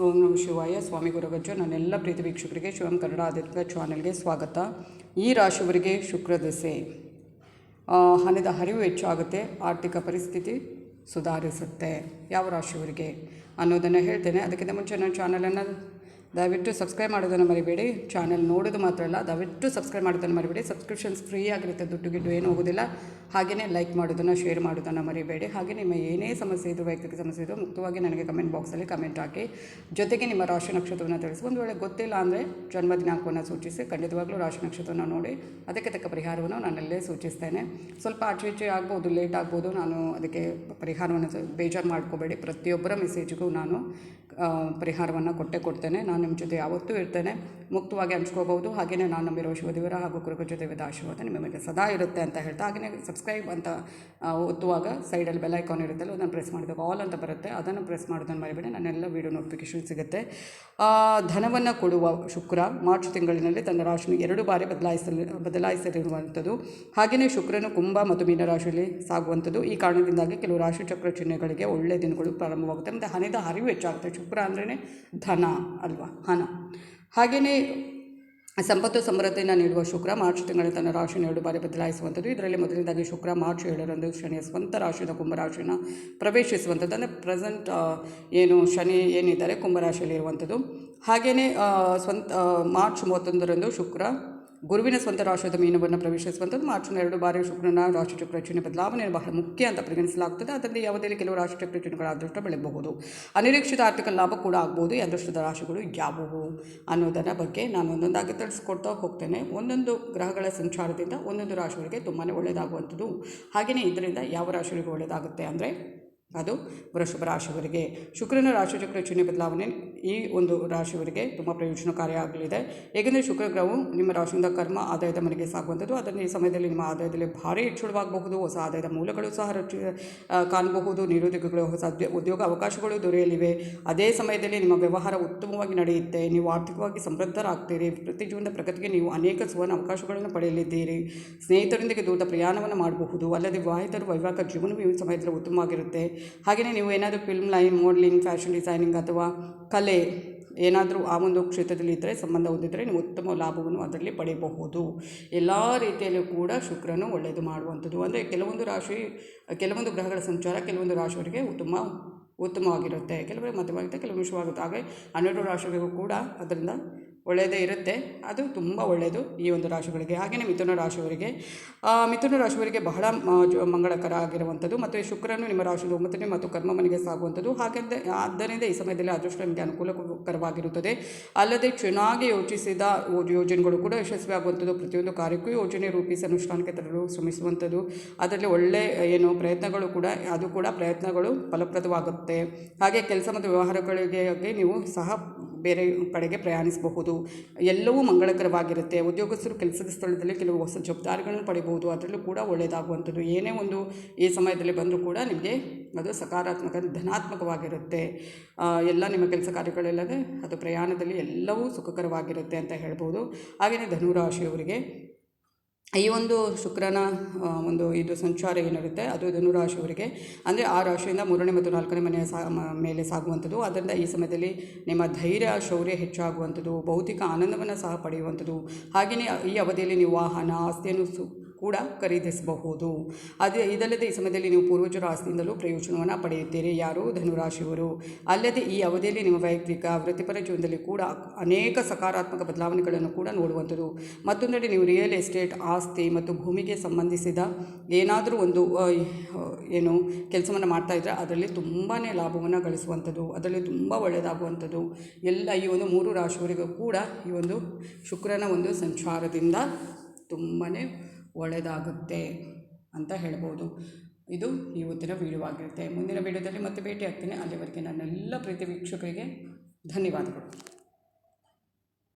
ಓಂ ನಮ ಶಿವಾಯ. ಸ್ವಾಮಿ ಗುರುಗಜ್ಜು ನನ್ನೆಲ್ಲ ಪ್ರೀತಿ ವೀಕ್ಷಕರಿಗೆ ಶಿವಂ ಕನ್ನಡ ಆಧ್ಯಾತ್ಮಿಕ ಚಾನೆಲ್ಗೆ ಸ್ವಾಗತ. ಈ ರಾಶಿಯವರಿಗೆ ಶುಕ್ರ ದಸೆ. ಹಣದ ಹರಿವು ಹೆಚ್ಚಾಗುತ್ತೆ, ಆರ್ಥಿಕ ಪರಿಸ್ಥಿತಿ ಸುಧಾರಿಸುತ್ತೆ. ಯಾವ ರಾಶಿಯವರಿಗೆ ಅನ್ನೋದನ್ನು ಹೇಳ್ತೇನೆ. ಅದಕ್ಕಿಂತ ಮುಂಚೆ ನನ್ನ ಚಾನಲನ್ನು ದಯವಿಟ್ಟು ಸಬ್ಸ್ಕ್ರೈಬ್ ಮಾಡೋದನ್ನು ಮರಿಬೇಡಿ. ಚಾನಲ್ ನೋಡೋದು ಮಾತ್ರ ಅಲ್ಲ, ದಯವಿಟ್ಟು ಸಬ್ಸ್ಕ್ರೈಬ್ ಮಾಡೋದನ್ನು ಮರಿಬೇಡಿ. ಸಬ್ಸ್ಕ್ರಿಪ್ಷನ್ಸ್ ಫ್ರೀ ಆಗಿರುತ್ತೆ, ದುಡ್ಡು ಗಿಡ್ಡು ಏನು ಹೋಗೋದಿಲ್ಲ. ಹಾಗೆಯೇ ಲೈಕ್ ಮಾಡೋದನ್ನು ಶೇರ್ ಮಾಡೋದನ್ನು ಮರಿಬೇಡಿ. ಹಾಗೆ ನಿಮ್ಮ ಏನೇ ಸಮಸ್ಯೆ ಇದ್ದರೂ ವೈಯಕ್ತಿಕ ಸಮಸ್ಯೆ ಇದ್ದರೂ ಮುಕ್ತವಾಗಿ ನನಗೆ ಕಮೆಂಟ್ ಬಾಕ್ಸಲ್ಲಿ ಕಮೆಂಟ್ ಹಾಕಿ. ಜೊತೆಗೆ ನಿಮ್ಮ ರಾಶಿ ನಕ್ಷತ್ರವನ್ನು ತಿಳಿಸಿ. ಒಂದು ವೇಳೆ ಗೊತ್ತಿಲ್ಲ ಅಂದರೆ ಜನ್ಮ ದಿನಾಂಕವನ್ನು ಸೂಚಿಸಿ. ಖಂಡಿತವಾಗ್ಲೂ ರಾಶಿ ನಕ್ಷತ್ರವನ್ನು ನೋಡಿ. ಅದಕ್ಕೆ ತಕ್ಕ ಪರಿಹಾರವನ್ನು ನಾನಲ್ಲೇ ಸೂಚಿಸ್ತೇನೆ. ಸ್ವಲ್ಪ ಆಚೆ ಈಚೆ ಆಗ್ಬೋದು ಲೇಟ್ ಆಗ್ಬೋದು. ನಾನು ಅದಕ್ಕೆ ಪರಿಹಾರವನ್ನು ಬೇಜಾರು ಮಾಡ್ಕೋಬೇಡಿ. ಪ್ರತಿಯೊಬ್ಬರ ಮೆಸೇಜ್ಗೂ ನಾನು ಪರಿಹಾರವನ್ನು ಕೊಟ್ಟೆ ಕೊಡ್ತೇನೆ. ನಾನು ನಿಮ್ಮ ಜೊತೆ ಯಾವತ್ತೂ ಇರ್ತೇನೆ. ಮುಕ್ತವಾಗಿ ಹಂಚ್ಕೋಬಹುದು. ಹಾಗೆಯೇ ನಾನು ನಂಬಿರುವ ಶಿವದೇವರ ಹಾಗೂ ಕುರುಗ ಜೊತೆ ಆಶೀರ್ವಾದ ನಿಮ್ಮ ಮೇಲೆ ಸದಾ ಇರುತ್ತೆ ಅಂತ ಹೇಳ್ತಾ ಹಾಗೆಯೇ ಸಬ್ಸ್ಕ್ರೈಬ್ ಅಂತ ಆ, ಒತ್ತುವಾಗ ಸೈಡಲ್ಲಿ ಬೆಲ್ ಐಕಾನ್ ಇರುತ್ತಲ್ಲ ಅದನ್ನು ಪ್ರೆಸ್ ಮಾಡಬೇಕು ಆಲ್ ಅಂತ ಬರುತ್ತೆ. ಅದನ್ನು ಪ್ರೆಸ್ ಮಾಡೋದನ್ನು ಮರಿಬೇಡಿ ನಾನೆಲ್ಲ ವೀಡಿಯೋ ನೋಟಿಫಿಕೇಶನ್ ಸಿಗುತ್ತೆ. ಧನವನ್ನು ಕೊಡುವ ಶುಕ್ರ ಮಾರ್ಚ್ ತಿಂಗಳಿನಲ್ಲಿ ತನ್ನ ರಾಶಿಯನ್ನು ಎರಡು ಬಾರಿ ಬದಲಾಯಿಸಲಿ ಬದಲಾಯಿಸಲಿರುವಂಥದ್ದು ಹಾಗೆಯೇ ಶುಕ್ರನು ಕುಂಭ ಮತ್ತು ಮೀನ ರಾಶಿಯಲ್ಲಿ ಸಾಗುವಂಥದ್ದು. ಈ ಕಾರಣದಿಂದಾಗಿ ಕೆಲವು ರಾಶಿ ಚಕ್ರ ಚಿಹ್ನೆಗಳಿಗೆ ಒಳ್ಳೆಯ ದಿನಗಳು ಪ್ರಾರಂಭವಾಗುತ್ತೆ. ಮತ್ತು ಹಣದ ಹರಿವು ಹೆಚ್ಚಾಗುತ್ತೆ. ಶುಕ್ರ ಅಂದ್ರೇ ಧನ ಅಲ್ವಾ? ಹಣ. ಹಾಗೆಯೇ ಸಂಪತ್ತು ಸಮೃದ್ಧಿಯನ್ನು ನೀಡುವ ಶುಕ್ರ, ಮಾರ್ಚ್ ತಿಂಗಳ ತನ್ನ ರಾಶಿಯನ್ನು ಎರಡು ಬಾರಿ ಬದಲಾಯಿಸುವಂಥದ್ದು. ಇದರಲ್ಲಿ ಮೊದಲನೇದಾಗಿ ಶುಕ್ರ, ಮಾರ್ಚ್ ಏಳರಂದು ಶನಿಯ ಸ್ವಂತ ರಾಶಿಯಿಂದ ಕುಂಭರಾಶಿಯನ್ನು ಪ್ರವೇಶಿಸುವಂಥದ್ದು. ಅಂದರೆ ಪ್ರೆಸೆಂಟ್ ಏನು ಶನಿ ಏನಿದ್ದಾರೆ ಕುಂಭರಾಶಿಯಲ್ಲಿ ಇರುವಂಥದ್ದು ಹಾಗೆಯೇ ಸ್ವಂತ ಮಾರ್ಚ್ ಮೂವತ್ತೊಂದರಂದು ಶುಕ್ರ ಗುರುವಿನ ಸ್ವಂತ ರಾಶಿಯಾದ ಮೀನವನ್ನು ಪ್ರವೇಶಿಸುವಂಥದ್ದು ಮಾರ್ಚ್ನ ಎರಡು ಬಾರಿ ಶುಕ್ರನ ರಾಶಿಚಕ್ರ ಚಿಹ್ನೆ ಬದಲಾವಣೆ ಬಹಳ ಮುಖ್ಯ ಅಂತ ಪರಿಗಣಿಸಲಾಗುತ್ತದೆ ಅದರಲ್ಲಿ ಯಾವುದೇ ಕೆಲವು ರಾಶಿಚಕ್ರ ಚಿಹ್ನೆಗಳ ಅದೃಷ್ಟ ಬೆಳೆಯಬಹುದು. ಅನಿರೀಕ್ಷಿತ ಆರ್ಥಿಕ ಲಾಭ ಕೂಡ ಆಗ್ಬೋದು. ಈ ಅದೃಷ್ಟದ ರಾಶಿಗಳು ಯಾವುವು ಅನ್ನೋದರ ಬಗ್ಗೆ ನಾನು ಒಂದೊಂದಾಗಿ ತಿಳಿಸ್ಕೊಡ್ತಾ ಹೋಗ್ತೇನೆ. ಒಂದೊಂದು ಗ್ರಹಗಳ ಸಂಚಾರದಿಂದ ಒಂದೊಂದು ರಾಶಿಗಳಿಗೆ ತುಂಬಾ ಒಳ್ಳೆಯದಾಗುವಂಥದ್ದು ಹಾಗೆಯೇ ಇದರಿಂದ ಯಾವ ರಾಶಿಗಳಿಗೆ ಒಳ್ಳೆಯದಾಗುತ್ತೆ ಅಂದರೆ ಅದು ವೃಷಭ ರಾಶಿಯವರಿಗೆ. ಶುಕ್ರನ ರಾಶಿಚಕ್ರ ಚಿಹ್ನೆ ಬದಲಾವಣೆ ಈ ಒಂದು ರಾಶಿಯವರಿಗೆ ತುಂಬ ಪ್ರಯೋಜನಕಾರಿ ಆಗಲಿದೆ. ಏಕೆಂದರೆ ಶುಕ್ರ ಗ್ರಹವು ನಿಮ್ಮ ರಾಶಿಯಿಂದ ಕರ್ಮ ಆದಾಯದ ಮನೆಗೆ ಸಾಗುವಂಥದ್ದು. ಅದನ್ನು ಈ ಸಮಯದಲ್ಲಿ ನಿಮ್ಮ ಆದಾಯದಲ್ಲಿ ಭಾರಿ ಹೆಚ್ಚಳವಾಗಬಹುದು. ಹೊಸ ಆದಾಯದ ಮೂಲಗಳು ಸಹ ರಚಿ ಕಾಣಬಹುದು. ನಿರುದ್ಯೋಗಗಳು, ಹೊಸ ಉದ್ಯೋಗ ಅವಕಾಶಗಳು ದೊರೆಯಲಿವೆ. ಅದೇ ಸಮಯದಲ್ಲಿ ನಿಮ್ಮ ವ್ಯವಹಾರ ಉತ್ತಮವಾಗಿ ನಡೆಯುತ್ತೆ. ನೀವು ಆರ್ಥಿಕವಾಗಿ ಸಮೃದ್ಧರಾಗ್ತೀರಿ. ಪ್ರತಿ ಜೀವನದ ಪ್ರಗತಿಗೆ ನೀವು ಅನೇಕ ಸುವರ್ಣ ಅವಕಾಶಗಳನ್ನು ಪಡೆಯಲಿದ್ದೀರಿ. ಸ್ನೇಹಿತರೊಂದಿಗೆ ದೂರದ ಪ್ರಯಾಣವನ್ನು ಮಾಡಬಹುದು. ಅಲ್ಲದೆ ವಿವಾಹಿತರು ವೈವಾಹಿಕ ಜೀವನವೂ ಈ ಸಮಯದಲ್ಲಿ ಉತ್ತಮವಾಗಿರುತ್ತೆ. ಹಾಗೆಯೇ ನೀವು ಏನಾದರೂ film line modelling fashion designing ಅಥವಾ ಕಲೆ ಏನಾದರೂ ಆ ಒಂದು ಕ್ಷೇತ್ರದಲ್ಲಿ ಇದ್ದರೆ ಸಂಬಂಧ ಹೊಂದಿದ್ದರೆ ನೀವು ಉತ್ತಮ ಲಾಭವನ್ನು ಅದರಲ್ಲಿ ಪಡೆಯಬಹುದು. ಎಲ್ಲ ರೀತಿಯಲ್ಲೂ ಕೂಡ ಶುಕ್ರನು ಒಳ್ಳೆಯದು ಮಾಡುವಂಥದ್ದು. ಅಂದರೆ ಕೆಲವೊಂದು ರಾಶಿ, ಕೆಲವೊಂದು ಗ್ರಹಗಳ ಸಂಚಾರ ಕೆಲವೊಂದು ರಾಶಿಯವರಿಗೆ ಉತ್ತಮ, ಉತ್ತಮವಾಗಿರುತ್ತೆ. ಕೆಲವರಿಗೆ ಮಧ್ಯವಾಗುತ್ತೆ ಕೆಲವು ವಿಷಯವಾಗುತ್ತೆ. ಹಾಗೆ ಹನ್ನೆರಡು ರಾಶಿಗಳಿಗೂ ಕೂಡ ಅದರಿಂದ ಒಳ್ಳೆಯದೇ ಇರುತ್ತೆ. ಅದು ತುಂಬ ಒಳ್ಳೆಯದು ಈ ಒಂದು ರಾಶಿಗಳಿಗೆ. ಹಾಗೆಯೇ ಮಿಥುನ ರಾಶಿಯವರಿಗೆ. ಮಿಥುನ ರಾಶಿಯವರಿಗೆ ಬಹಳ ಮಂಗಳಕರ ಆಗಿರುವಂಥದ್ದು ಮತ್ತು ಶುಕ್ರನು ನಿಮ್ಮ ರಾಶಿಯಲ್ಲಿ ಒಂಬತ್ತನೇ ಮತ್ತು ಕರ್ಮ ಮನೆಗೆ ಸಾಗುವಂಥದ್ದು. ಹಾಗೆಂದ, ಆದ್ದರಿಂದ ಈ ಸಮಯದಲ್ಲಿ ಅದೃಷ್ಟ ನಿಮಗೆ ಅನುಕೂಲಕರವಾಗಿರುತ್ತದೆ. ಅಲ್ಲದೆ ಚೆನ್ನಾಗಿ ಯೋಚಿಸಿದ ಯೋಜನೆಗಳು ಕೂಡ ಯಶಸ್ವಿ ಆಗುವಂಥದ್ದು ಪ್ರತಿಯೊಂದು ಕಾರ್ಯಕ್ಕೂ ಯೋಜನೆ ರೂಪಿಸಿ ಅನುಷ್ಠಾನಕ್ಕೆ ತರಲು ಶ್ರಮಿಸುವಂಥದ್ದು. ಅದರಲ್ಲಿ ಒಳ್ಳೆ, ಏನು, ಪ್ರಯತ್ನಗಳು ಕೂಡ, ಅದು ಕೂಡ ಪ್ರಯತ್ನಗಳು ಫಲಪ್ರದವಾಗುತ್ತೆ. ಹಾಗೆ ಕೆಲಸ ಮತ್ತು ವ್ಯವಹಾರಗಳಿಗೆ ನೀವು ಸಹ ಬೇರೆ ಕಡೆಗೆ ಪ್ರಯಾಣಿಸಬಹುದು. ಎಲ್ಲವೂ ಮಂಗಳಕರವಾಗಿರುತ್ತೆ. ಉದ್ಯೋಗಸ್ಥರು ಕೆಲಸದ ಸ್ಥಳದಲ್ಲಿ ಕೆಲವು ಹೊಸ ಜವಾಬ್ದಾರಿಗಳನ್ನು ಪಡಿಬಹುದು. ಅದರಲ್ಲೂ ಕೂಡ ಒಳ್ಳೆಯದಾಗುವಂಥದ್ದು. ಏನೇ ಒಂದು ಈ ಸಮಯದಲ್ಲಿ ಬಂದರೂ ಕೂಡ ನಿಮಗೆ ಅದು ಸಕಾರಾತ್ಮಕ, ಧನಾತ್ಮಕವಾಗಿರುತ್ತೆ. ಎಲ್ಲ ನಿಮ್ಮ ಕೆಲಸ ಕಾರ್ಯಗಳೆಲ್ಲದೆ ಅದು ಪ್ರಯಾಣದಲ್ಲಿ ಎಲ್ಲವೂ ಸುಖಕರವಾಗಿರುತ್ತೆ ಅಂತ ಹೇಳ್ಬೋದು. ಹಾಗೆಯೇ ಧನುರಾಶಿಯವರಿಗೆ ಈ ಒಂದು ಶುಕ್ರನ ಒಂದು ಇದು ಸಂಚಾರ ಏನಿರುತ್ತೆ, ಅದು ಧನುರಾಶಿಯವರಿಗೆ ಅಂದರೆ ಆ ರಾಶಿಯಿಂದ ಮೂರನೇ ಮತ್ತು ನಾಲ್ಕನೇ ಮನೆಯ ಸಾ ಮೇಲೆ ಸಾಗುವಂಥದ್ದು. ಅದರಿಂದ ಈ ಸಮಯದಲ್ಲಿ ನಿಮ್ಮ ಧೈರ್ಯ, ಶೌರ್ಯ ಹೆಚ್ಚಾಗುವಂಥದ್ದು, ಭೌತಿಕ ಆನಂದವನ್ನು ಸಹ ಪಡೆಯುವಂಥದ್ದು. ಹಾಗೆಯೇ ಈ ಅವಧಿಯಲ್ಲಿ ನೀವು ವಾಹನ, ಆಸ್ತಿಯನ್ನು ಸು ಕೂಡ ಖರೀದಿಸಬಹುದು. ಅದೇ ಇದಲ್ಲದೆ ಈ ಸಮಯದಲ್ಲಿ ನೀವು ಪೂರ್ವಜರ ಆಸ್ತಿಯಿಂದಲೂ ಪ್ರಯೋಜನವನ್ನು ಪಡೆಯುತ್ತೀರಿ. ಯಾರು? ಧನುರಾಶಿಯವರು. ಅಲ್ಲದೆ ಈ ಅವಧಿಯಲ್ಲಿ ನಿಮ್ಮ ವೈಯಕ್ತಿಕ ವೃತ್ತಿಪರ ಜೀವನದಲ್ಲಿ ಕೂಡ ಅನೇಕ ಸಕಾರಾತ್ಮಕ ಬದಲಾವಣೆಗಳನ್ನು ಕೂಡ ನೋಡುವಂಥದ್ದು. ಮತ್ತೊಂದೆಡೆ ನೀವು ರಿಯಲ್ ಎಸ್ಟೇಟ್ ಆಸ್ತಿ ಮತ್ತು ಭೂಮಿಗೆ ಸಂಬಂಧಿಸಿದ ಏನಾದರೂ ಒಂದು ಏನು ಕೆಲಸವನ್ನು ಮಾಡ್ತಾ ಇದ್ದರೆ ಅದರಲ್ಲಿ ತುಂಬಾ ಲಾಭವನ್ನು ಗಳಿಸುವಂಥದ್ದು. ಅದರಲ್ಲಿ ತುಂಬ ಒಳ್ಳೆಯದಾಗುವಂಥದ್ದು. ಎಲ್ಲ ಈ ಒಂದು ಮೂರು ರಾಶಿಯವರಿಗೂ ಕೂಡ ಈ ಒಂದು ಶುಕ್ರನ ಒಂದು ಸಂಚಾರದಿಂದ ತುಂಬಾ ಒಳ್ಳೆಯದಾಗುತ್ತೆ ಅಂತ ಹೇಳ್ಬೋದು. ಇದು ಇವತ್ತಿನ ವೀಡಿಯೋ ಆಗಿರುತ್ತೆ ಮುಂದಿನ ವೀಡಿಯೋದಲ್ಲಿ ಮತ್ತೆ ಭೇಟಿ ಆಗ್ತೀನಿ ಅಲ್ಲಿವರೆಗೆ ನನ್ನೆಲ್ಲ ಪ್ರೀತಿ ವೀಕ್ಷಕರಿಗೆ ಧನ್ಯವಾದಗಳು.